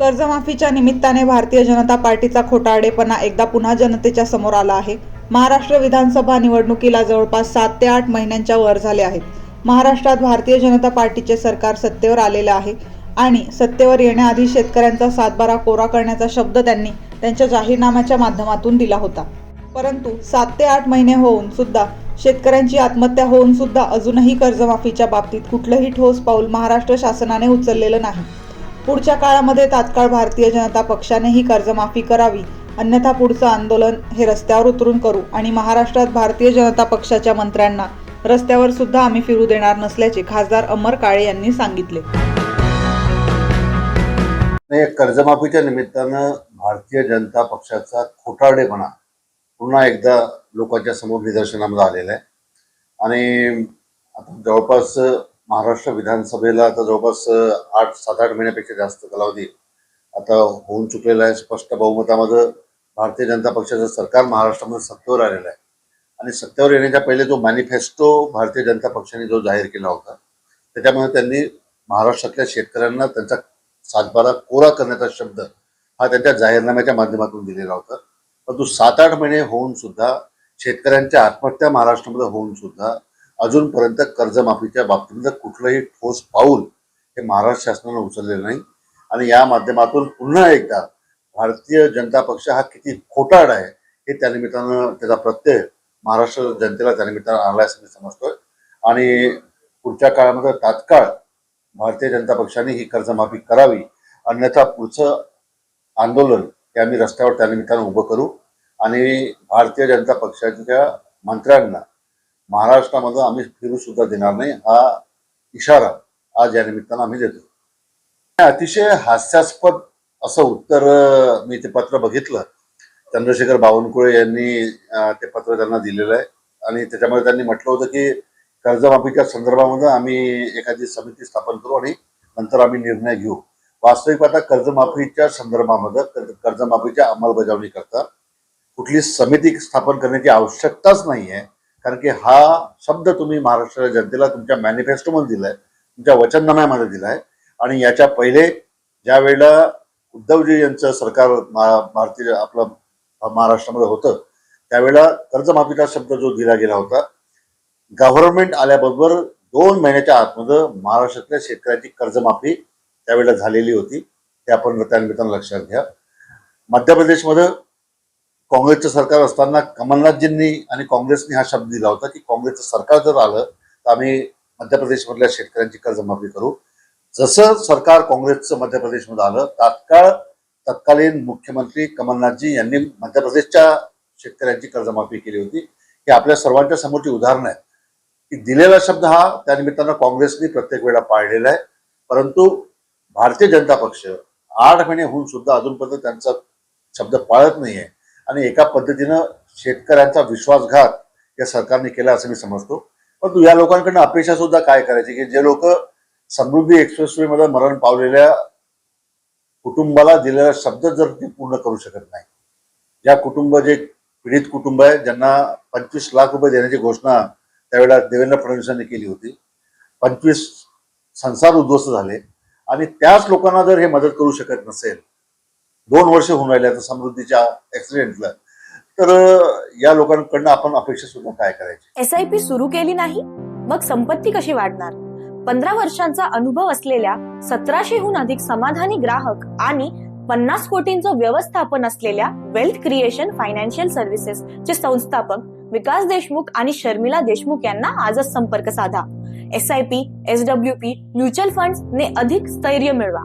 कर्जमाफीच्या निमित्ताने भारतीय जनता पार्टीचा खोटारडेपणा एकदा पुन्हा जनतेच्या समोर आला आहे. महाराष्ट्र विधानसभा निवडणुकीला जवळपास सात ते आठ महिन्यांच्या वर झाले आहेत. महाराष्ट्रात भारतीय जनता पार्टीचे सरकार सत्तेवर आलेले आहे आणि सत्तेवर येण्याआधी शेतकऱ्यांचा सातबारा कोरा करण्याचा शब्द त्यांनी त्यांच्या जाहीरनाम्याच्या माध्यमातून दिला होता. परंतु सात ते आठ महिने होऊन सुद्धा शेतकऱ्यांची आत्महत्या होऊन सुद्धा अजूनही कर्जमाफीच्या बाबतीत कुठलंही ठोस पाऊल महाराष्ट्र शासनाने उचललेलं नाही. पुढच्या काळामध्ये तात्काळ भारतीय जनता पक्षानेही कर्जमाफी करावी. अन्यथा पुढचं आंदोलन हे रस्त्यावर उतरून करू आणि महाराष्ट्रात भारतीय जनता पक्षाच्या मंत्र्यांना रस्त्यावर सुद्धा आम्ही फिरू देणार नसल्याचे खासदार अमर काळे यांनी सांगितले. कर्जमाफीच्या निमित्तानं भारतीय जनता पक्षाचा खोटारडेपणा पुन्हा एकदा लोकांच्या समोर निदर्शनामध्ये आलेला आहे. आणि जवळपास महाराष्ट्र विधानसभेला आता जवळपास आठ सात आठ महिन्यापेक्षा जास्त कालावधी आता होऊन चुकलेला आहे. स्पष्ट बहुमतामध्ये भारतीय जनता पक्षाचं सरकार महाराष्ट्रामध्ये सत्तेवर आलेलं आहे. आणि सत्तेवर येण्याच्या पहिले जो मॅनिफेस्टो भारतीय जनता पक्षाने जो जाहीर केला होता त्याच्यामध्ये त्यांनी महाराष्ट्रातल्या शेतकऱ्यांना त्यांचा सातबारा कोरा करण्याचा शब्द हा त्यांच्या जाहीरनाम्याच्या माध्यमातून दिलेला होता. परंतु सात आठ महिने होऊन सुद्धा शेतकऱ्यांच्या आत्महत्या महाराष्ट्रामध्ये होऊन सुद्धा अजूनपर्यंत कर्जमाफीच्या बाबतीमध्ये कुठलंही ठोस पाऊल हे महाराष्ट्र शासनानं उचललेलं नाही. आणि या माध्यमातून पुन्हा एकदा भारतीय जनता पक्ष हा किती खोटाड आहे हे त्यानिमित्तानं त्याचा प्रत्यय महाराष्ट्र जनतेला त्यानिमित्तानं आणला असं मी समजतोय. आणि पुढच्या काळामध्ये तात्काळ भारतीय जनता पक्षाने ही कर्जमाफी करावी. अन्यथा पुढचं आंदोलन हे आम्ही रस्त्यावर त्यानिमित्तानं उभं करू. आणि भारतीय जनता पक्षाच्या मंत्र्यांना महाराष्ट्रामध्ये आम्ही फिरू सुद्धा देणार नाही. हा इशारा आज या निमित्तानं आम्ही देतो. अतिशय हास्यास्पद असं उत्तर मी ते पत्र बघितलं. चंद्रशेखर बावनकुळे यांनी ते पत्र त्यांना दिलेलं आहे. आणि त्याच्यामध्ये त्यांनी म्हटलं होतं की कर्जमाफीच्या संदर्भामध्ये आम्ही एखादी समिती स्थापन करू आणि नंतर आम्ही निर्णय घेऊ. वास्तविक आता कर्जमाफीच्या संदर्भामध्ये कर्जमाफीच्या अंमलबजावणी करता कुठली समिती स्थापन करण्याची आवश्यकताच नाही आहे कारण की हा शब्द तुम्ही महाराष्ट्र जनतेला तुमच्या मॅनिफेस्टोमध्ये दिलाय तुमच्या वचननाम्यामध्ये दिलाय. आणि याच्या पहिले ज्या वेळेला उद्धवजी यांचं सरकार भारतीय आपलं महाराष्ट्रामध्ये होतं त्यावेळेला कर्जमाफीचा शब्द जो दिला गेला होता गव्हर्नमेंट आल्याबरोबर दोन महिन्याच्या आतमध्ये महाराष्ट्रातल्या शेतकऱ्याची कर्जमाफी त्यावेळेला झालेली होती. ते आपण त्यानिमित्तानं लक्षात घ्या. मध्य प्रदेशमध्ये काँग्रेसचं सरकार असताना कमलनाथजींनी आणि काँग्रेसने हा शब्द दिला होता की काँग्रेसचं सरकार जर आलं तर आम्ही मध्य प्रदेशमधल्या शेतकऱ्यांची कर्जमाफी करू. जसं सरकार काँग्रेसचं मध्य प्रदेशमध्ये आलं तात्काळ तत्कालीन मुख्यमंत्री कमलनाथजी यांनी मध्य प्रदेशच्या शेतकऱ्यांची कर्जमाफी केली होती. ही आपल्या सर्वांच्या समोरची उदाहरणं आहेत. की दिलेला शब्द हा त्यानिमित्तानं काँग्रेसने प्रत्येक वेळा पाळलेला आहे. परंतु भारतीय जनता पक्ष आठ महिने होऊन सुद्धा अजूनपर्यंत त्यांचा शब्द पाळत नाहीये. आणि एका पद्धतीनं शेतकऱ्यांचा विश्वासघात या सरकारने केला असं मी समजतो. परंतु या लोकांकडनं अपेक्षा सुद्धा काय करायची? की जे लोक समृद्धी एक्सप्रेसवे मध्ये मरण पावलेल्या कुटुंबाला दिलेला शब्द जर ते पूर्ण करू शकत नाही. ज्या कुटुंब जे पीडित कुटुंब आहे ज्यांना पंचवीस लाख रुपये देण्याची घोषणा त्यावेळेला देवेंद्र फडणवीसांनी केली होती. पंचवीस संसार उद्ध्वस्त झाले. आणि त्याच लोकांना जर हे मदत करू शकत नसेल दोन वर्ष होऊन राहिले आता समृद्धीच्या ऍक्सिडेंटला तर या लोकांकडनं आपण अपेक्षा सुद्धा काय करायची? एस आय पी सुरू केली नाही मग संपत्ती कशी वाढणार? पंधरा वर्षांचा अनुभव असलेल्या सतराशेहून अधिक समाधानी ग्राहक आणि पन्नास कोटींचं व्यवस्थापन असलेल्या वेल्थ क्रिएशन फायनान्शियल सर्व्हिसेस चे संस्थापक विकास देशमुख आणि शर्मिला देशमुख यांना आजच संपर्क साधा. S I P S W P mutual fund ने अधिक स्थैर्य मिळवा.